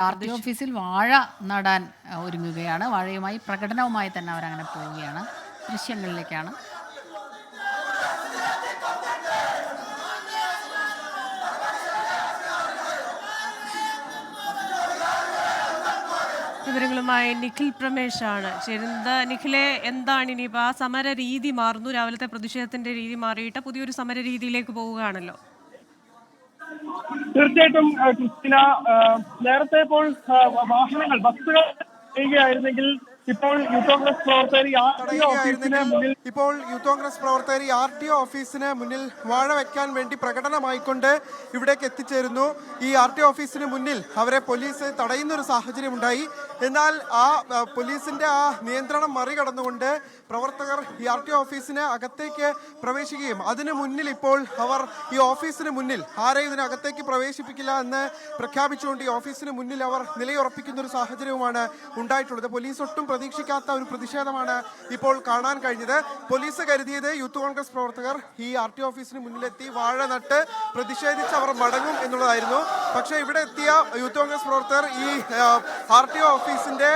R D ഓഫീസിൽ വാഴ നടാൻ ഒരുങ്ങുകയാണ്. വാഴയുമായി പ്രകടനവുമായി തന്നെ അവരങ്ങനെ പോവുകയാണ്. ദൃശ്യങ്ങളിലേക്കാണ്. വിവരങ്ങളുമായി നിഖിൽ പ്രമേഷാണ്. ചേരുന്നത്. നിഖിലെ എന്താണ് ഇനിയിപ്പോൾ ആ സമര രീതി മാറുന്നു? രാവിലത്തെ പ്രതിഷേധത്തിന്റെ രീതി മാറിയിട്ട് പുതിയൊരു സമര രീതിയിലേക്ക് പോവുകയാണല്ലോ. തീർച്ചയായിട്ടും ക്രിസ്റ്റിന നേരത്തെ ഇപ്പോൾ വാഹനങ്ങൾ ബസ്സുകൾ ചെയ്യുകയായിരുന്നെങ്കിൽ ഇപ്പോൾ യൂത്ത് കോൺഗ്രസ് പ്രവർത്തകർ മുന്നിൽ ഇപ്പോൾ യൂത്ത് കോൺഗ്രസ് പ്രവർത്തകർ ആർ ടി ഒ ഓഫീസിന് മുന്നിൽ വാഴ വെക്കാൻ വേണ്ടി പ്രകടനമായിക്കൊണ്ട് ഇവിടേക്ക് എത്തിച്ചേരുന്നു. ഈ ആർ ടി ഓഫീസിന് മുന്നിൽ അവരെ പോലീസ് തടയുന്ന ഒരു സാഹചര്യം ഉണ്ടായി എന്നാൽ ആ ആ, പോലീസിന്റെ ആ നിയന്ത്രണം മറികടന്നുകൊണ്ട് പ്രവർത്തകർ ഈ ആർ ടി ഓഫീസിന് അകത്തേക്ക് പ്രവേശിക്കുകയും അതിനു മുന്നിൽ ഇപ്പോൾ അവർ ഈ ഓഫീസിന് മുന്നിൽ ആരെയും ഇതിനകത്തേക്ക് പ്രവേശിപ്പിക്കില്ല എന്ന് പ്രഖ്യാപിച്ചുകൊണ്ട് ഈ ഓഫീസിന് മുന്നിൽ അവർ നിലയുറപ്പിക്കുന്ന ഒരു സാഹചര്യവുമാണ് ഉണ്ടായിട്ടുള്ളത്. പോലീസ് ഒട്ടും പ്രതീക്ഷിക്കാത്ത ഒരു പ്രതിഷേധമാണ് ഇപ്പോൾ കാണാൻ കഴിഞ്ഞത്. പോലീസ് കരുതിയത് യൂത്ത് കോൺഗ്രസ് പ്രവർത്തകർ ഈ ആർ ടി ഓഫീസിന് മുന്നിലെത്തി വാഴ നട്ട് പ്രതിഷേധിച്ച് അവർ മടങ്ങും എന്നുള്ളതായിരുന്നു. പക്ഷേ ഇവിടെ എത്തിയ യൂത്ത് കോൺഗ്രസ് പ്രവർത്തകർ ഈ ആർ ടി ഓഫീസിന്റെ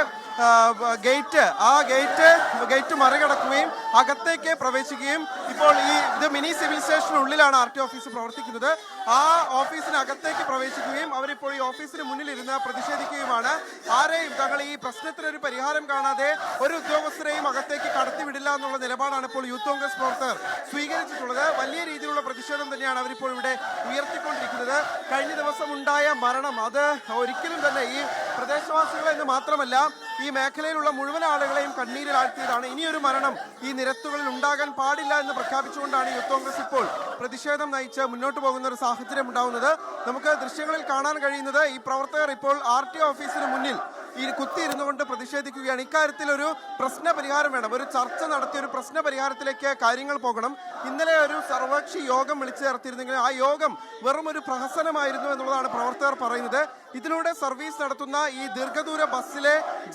ഗേറ്റ് ആ ഗേറ്റ് ഗേറ്റ് മറികടക്കുകയും അകത്തേക്ക് പ്രവേശിക്കുകയും ഇപ്പോൾ ഈ ഇത് മിനി സിവിൽ സ്റ്റേഷനുള്ളിലാണ് ആർ ടി ഓഫീസ് പ്രവർത്തിക്കുന്നത്. ആ ഓഫീസിനകത്തേക്ക് പ്രവേശിക്കുകയും അവരിപ്പോൾ ഈ ഓഫീസിന് മുന്നിലിരുന്ന് പ്രതിഷേധിക്കുകയുമാണ്. ആരെയും തങ്ങൾ ഈ പ്രശ്നത്തിന് ഒരു പരിഹാരം കാണാതെ ഒരു ഉദ്യോഗസ്ഥരെയും അകത്തേക്ക് കടത്തിവിടില്ല എന്നുള്ള നിലപാടാണ് ഇപ്പോൾ യൂത്ത് കോൺഗ്രസ് പ്രവർത്തകർ സ്വീകരിച്ചിട്ടുള്ളത്. വലിയ രീതിയിലുള്ള പ്രതിഷേധം തന്നെയാണ് അവരിപ്പോൾ ഇവിടെ ഉയർത്തിക്കൊണ്ടിരിക്കുന്നത്. കഴിഞ്ഞ ദിവസം ഉണ്ടായ മരണം അത് ഒരിക്കലും തന്നെ ഈ പ്രദേശവാസികളെ എന്ന് മാത്രമല്ല ഈ മേഖലയിലുള്ള മുഴുവൻ ആളുകളെയും കണ്ണീരിൽ ആഴ്ത്തിയതാണ് ഇനിയൊരു മരണം. ഈ നിരത്തുകളിൽ ഉണ്ടാകാൻ പാടില്ല എന്ന് പ്രഖ്യാപിച്ചുകൊണ്ടാണ് യൂത്ത് കോൺഗ്രസ് ഇപ്പോൾ പ്രതിഷേധം നയിച്ച് മുന്നോട്ട് പോകുന്ന ഒരു സാഹചര്യം ഉണ്ടാവുന്നത്. നമുക്ക് ദൃശ്യങ്ങളിൽ കാണാൻ കഴിയുന്നത് ഈ പ്രവർത്തകർ ഇപ്പോൾ ആർ ടി ഓഫീസിന് മുന്നിൽ ഈ കുത്തിയിരുന്നു കൊണ്ട് പ്രതിഷേധിക്കുകയാണ്. ഇക്കാര്യത്തിൽ ഒരു പ്രശ്ന പരിഹാരം വേണം. ഒരു ചർച്ച നടത്തി ഒരു പ്രശ്ന പരിഹാരത്തിലേക്ക് കാര്യങ്ങൾ പോകണം. ഇന്നലെ ഒരു സർവകക്ഷി യോഗം വിളിച്ചു ചേർത്തിരുന്നെങ്കിൽ ആ യോഗം വെറും ഒരു പ്രഹസനമായിരുന്നു എന്നുള്ളതാണ് പ്രവർത്തകർ പറയുന്നത്. ഇതിലൂടെ സർവീസ് നടത്തുന്ന ഈ ദീർഘദൂര ബസ്സിലെ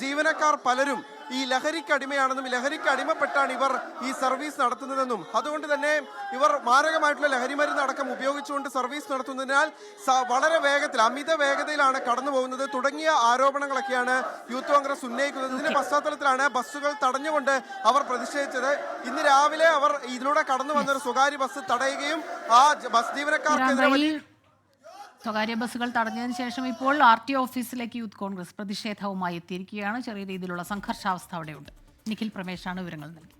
ജീവനക്കാർ പലരും ഈ ലഹരിക്ക് അടിമയാണെന്നും ലഹരിക്ക് അടിമപ്പെട്ടാണ് ഇവർ ഈ സർവീസ് നടത്തുന്നതെന്നും. അതുകൊണ്ട് തന്നെ ഇവർ മാരകമായിട്ടുള്ള ലഹരി മരുന്ന് അടക്കം ഉപയോഗിച്ചുകൊണ്ട് സർവീസ് നടത്തുന്നതിനാൽ വളരെ വേഗത്തിൽ അമിത വേഗതയിലാണ് കടന്നു പോകുന്നത്. തുടങ്ങിയ ആരോപണങ്ങളൊക്കെയാണ് യൂത്ത് കോൺഗ്രസ് ഉന്നയിക്കുന്നത്. ഇതിന്റെ പശ്ചാത്തലത്തിലാണ് ബസ്സുകൾ തടഞ്ഞുകൊണ്ട് അവർ പ്രതിഷേധിച്ചത്. ഇന്ന് രാവിലെ അവർ ഇതിലൂടെ കടന്നു വന്ന ഒരു സ്വകാര്യ ബസ് തടയുകയും ആ ബസ് ജീവനക്കാർക്കെതിരെ സ്വകാര്യ ബസ്സുകൾ തടഞ്ഞതിന് ശേഷം ഇപ്പോൾ ആർ ടി ഓഫീസിലേക്ക് യൂത്ത് കോൺഗ്രസ് പ്രതിഷേധവുമായി എത്തിയിരിക്കുകയാണ്. ചെറിയ രീതിയിലുള്ള സംഘർഷാവസ്ഥ അവിടെയുണ്ട്. നിഖിൽ പ്രമേഷാണ് വിവരങ്ങൾ നൽകി.